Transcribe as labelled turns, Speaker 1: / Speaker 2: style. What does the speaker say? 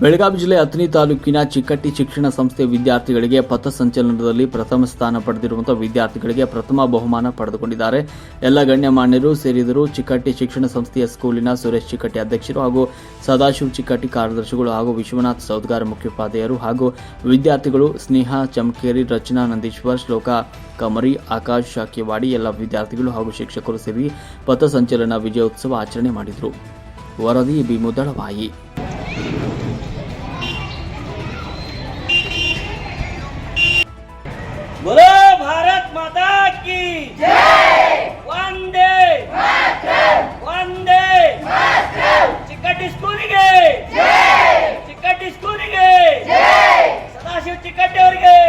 Speaker 1: ಬೆಳಗಾವಿ ಜಿಲ್ಲೆ ಅಥಣಿ ತಾಲೂಕಿನ ಚಿಕ್ಕಟ್ಟಿ ಶಿಕ್ಷಣ ಸಂಸ್ಥೆ ವಿದ್ಯಾರ್ಥಿಗಳಿಗೆ ಪಥಸಂಚಲನದಲ್ಲಿ ಪ್ರಥಮ ಸ್ಥಾನ ಪಡೆದಿರುವಂತಹ ವಿದ್ಯಾರ್ಥಿಗಳಿಗೆ ಪ್ರಥಮ ಬಹುಮಾನ ಪಡೆದುಕೊಂಡಿದ್ದಾರೆ. ಎಲ್ಲ ಗಣ್ಯಮಾನ್ಯರು ಸೇರಿದರು ಚಿಕ್ಕಟ್ಟಿ ಶಿಕ್ಷಣ ಸಂಸ್ಥೆಯ ಸ್ಕೂಲಿನ ಸುರೇಶ್ ಚಿಕ್ಕಟ್ಟಿ ಅಧ್ಯಕ್ಷರು ಹಾಗೂ ಸದಾಶಿವ್ ಚಿಕ್ಕಟ್ಟಿ ಕಾರ್ಯದರ್ಶಿಗಳು ಹಾಗೂ ವಿಶ್ವನಾಥ್ ಸೌದ್ಗಾರ ಮುಖ್ಯೋಪಾಧ್ಯಾಯರು ಹಾಗೂ ವಿದ್ಯಾರ್ಥಿಗಳು ಸ್ನೇಹ, ಚಮಕೇರಿ, ರಚನಾ ನಂದೀಶ್ವರ್, ಶ್ಲೋಕ ಕಮರಿ, ಆಕಾಶ್ ಶಾಕಿವಾಡಿ ಎಲ್ಲ ವಿದ್ಯಾರ್ಥಿಗಳು ಹಾಗೂ ಶಿಕ್ಷಕರು ಸೇರಿ ಪಥಸಂಚಲನ ವಿಜಯೋತ್ಸವ ಆಚರಣೆ ಮಾಡಿದರು. ವರದಿ ಬಿ ಮುದಳವಾಯಿ.
Speaker 2: बोलो भारत माता की वंदे वंदे चिकट स्कूल के चिकट स्कूल के सदाशिव चिकट और के